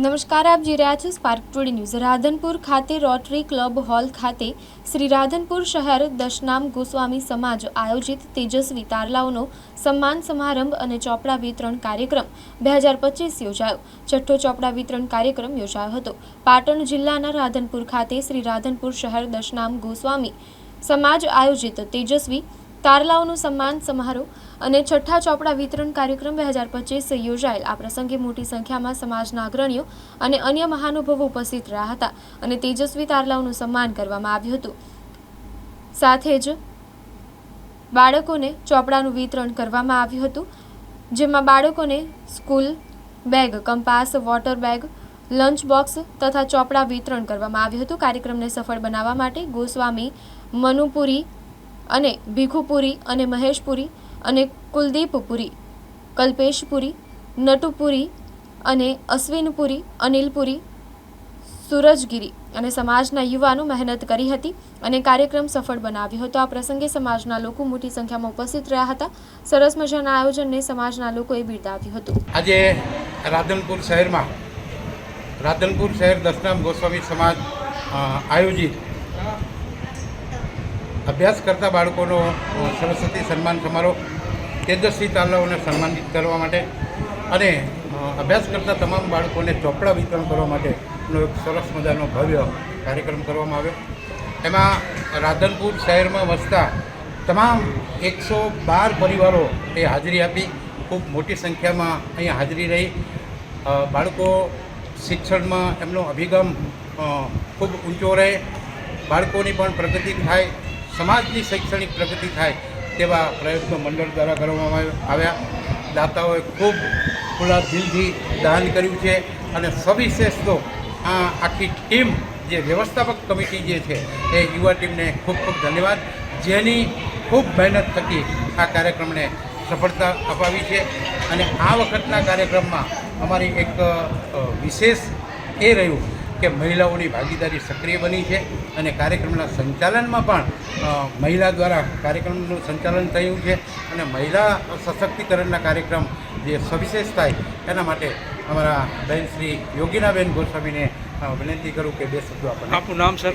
નમસ્કાર, આપ જોઈ રહ્યા છો સ્પાર્ક ટુડે ન્યૂઝ રાધનપુર ખાતે રોટરી ક્લબ હોલ ખાતે શ્રી રાધનપુર શહેર દશનામ ગોસ્વામી સમાજ આયોજિત તેજસ્વી તારલાઓનો સન્માન સમારંભ અને ચોપડા વિતરણ કાર્યક્રમ બે હજાર પચીસ યોજાયો. છઠ્ઠો ચોપડા વિતરણ કાર્યક્રમ યોજાયો હતો. પાટણ જિલ્લાના રાધનપુર ખાતે શ્રી રાધનપુર શહેર દશનામ ગોસ્વામી સમાજ આયોજિત તેજસ્વી તારલાઓનું સન્માન સમારોહ અને છઠ્ઠા ચોપડા વિતરણ કાર્યક્રમ બે હજાર પચીસ યોજાયેલ. આ પ્રસંગે મોટી સંખ્યામાં સમાજના અગ્રણીઓ અને અન્ય મહાનુભાવો ઉપસ્થિત રહ્યા હતા અને તેજસ્વી તારલાઓનું સન્માન કરવામાં આવ્યું હતું. સાથે જ બાળકોને ચોપડાનું વિતરણ કરવામાં આવ્યું હતું, જેમાં બાળકોને school bag, compass, water bag, lunch box તથા ચોપડા વિતરણ કરવામાં આવ્યું હતું. કાર્યક્રમને સફળ બનાવવા માટે ગોસ્વામી મનુપુરી અને ભીખુપુરી અને મહેશપુરી અને કુલદીપપુરી, કલ્પેશપુરી, નટુપુરી અને અશ્વિનપુરી, અનિલપુરી, સૂરજગીરી અને સમાજના યુવાનો મહેનત કરી હતી અને કાર્યક્રમ સફળ બનાવ્યો હતો. આ પ્રસંગે સમાજના લોકો મોટી સંખ્યામાં ઉપસ્થિત રહ્યા હતા. સરસ મજાના આયોજનને સમાજના લોકોએ બિરદાવ્યું હતું. આજે રાધનપુર શહેરમાં રાધનપુર શહેર દશનામ ગોસ્વામી સમાજ આયોજિત અભ્યાસ કરતા બાળકોનો સરસ્વતી સન્માન સમારોહ તેજસ્વી તાલાઓને સન્માનિત કરવા માટે અને અભ્યાસ કરતા તમામ બાળકોને ચોપડા વિતરણ કરવા માટેનો એક સરસ મજાનો ભવ્ય કાર્યક્રમ કરવામાં આવ્યો. એમાં રાધનપુર શહેરમાં વસતા તમામ એકસો બાર પરિવારો એ હાજરી આપી, ખૂબ મોટી સંખ્યામાં અહીં હાજરી રહી. બાળકો શિક્ષણમાં એમનો અભિગમ ખૂબ ઊંચો રહે. બાળકોની પણ પ્રગતિ થાય. સમાજની શૈક્ષણિક પ્રગતિ થાય તેવા પ્રયત્નો મંડળ દ્વારા કરવામાં આવ્યા. દાતાઓએ ખૂબ ખુલ્લા દિલથી દાન કર્યું છે અને સવિશેષ તો આ આખી ટીમ જે વ્યવસ્થાપક કમિટી જે છે એ યુવા ટીમને ખૂબ ખૂબ ધન્યવાદ. જેની ખૂબ મહેનત થકી આ કાર્યક્રમને સફળતા અપાવી છે અને આ વખતના કાર્યક્રમમાં અમારી એક વિશેષ એ રહ્યું કે મહિલાઓની ભાગીદારી સક્રિય બની છે અને કાર્યક્રમના સંચાલનમાં પણ મહિલા દ્વારા કાર્યક્રમનું સંચાલન થયું છે અને મહિલા સશક્તિકરણના કાર્યક્રમ જે સવિશેષ થાય એના માટે અમારા બહેન શ્રી યોગીનાબેન ગોસ્વામીને વિનંતી કરું કે બે શબ્દો આપણને. આપનું નામ સર?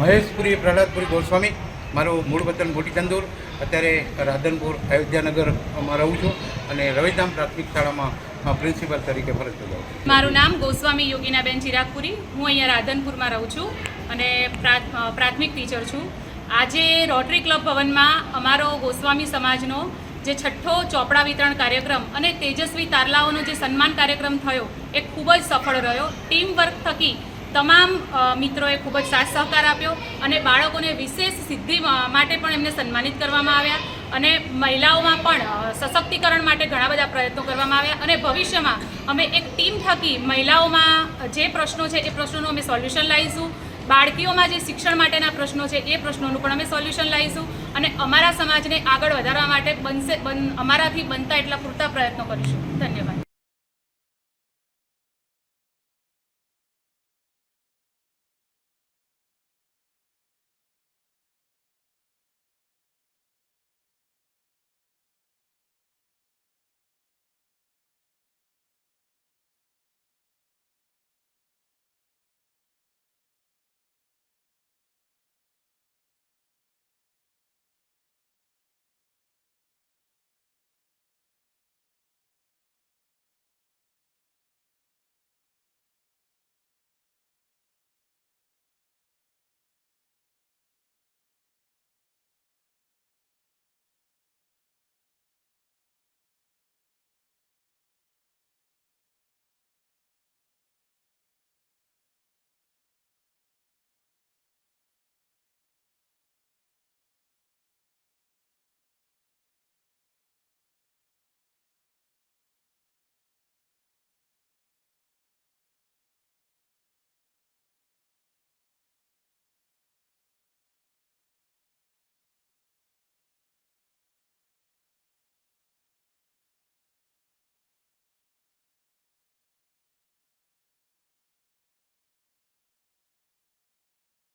મહેશપુરી પ્રહલાદપુરી ગોસ્વામી મારું મૂળ વતન મોટીચંદુર અત્યારે રાધનપુર અયોધ્યાનગરમાં રહું છું અને રવિધામ પ્રાથમિક શાળામાં અ, પ્રિન્સિપલ તરીકે ફરજ બજાવું મારું નામ ગોસ્વામી યોગીનાબેન ચિરાગપુરી. હું અહીંયા રાધનપુરમાં રહું છું અને પ્રા- પ્રાથમિક ટીચર છું. આજે રોટરી ક્લબ ભવનમાં અમારો ગોસ્વામી સમાજનો જે છઠ્ઠો ચોપડા વિતરણ કાર્યક્રમ અને તેજસ્વી તારલાઓનો જે સન્માન કાર્યક્રમ થયો એ ખૂબ જ સફળ રહ્યો. ટીમ વર્ક થકી તમામ મિત્રોએ ખૂબ જ સાથ સહકાર આપ્યો અને બાળકોને વિશેષ સિદ્ધિ માટે પણ એમને સન્માનિત કરવામાં આવ્યા. અને મહિલાઓમાં પણ સશક્તિકરણ માટે ઘણા બધા પ્રયત્નો કરવામાં આવ્યા અને ભવિષ્યમાં અમે એક ટીમ થકી મહિલાઓમાં જે પ્રશ્નો છે એ પ્રશ્નોનું અમે સોલ્યુશન લાવીશું. બાળકીઓમાં જે શિક્ષણ માટેના પ્રશ્નો છે એ પ્રશ્નોનું પણ અમે સોલ્યુશન લાવીશું અને અમારા સમાજને આગળ વધારવા માટે બનશે, બન, અમારાથી બનતા એટલા પૂરતા પ્રયત્નો કરીશું. ધન્યવાદ.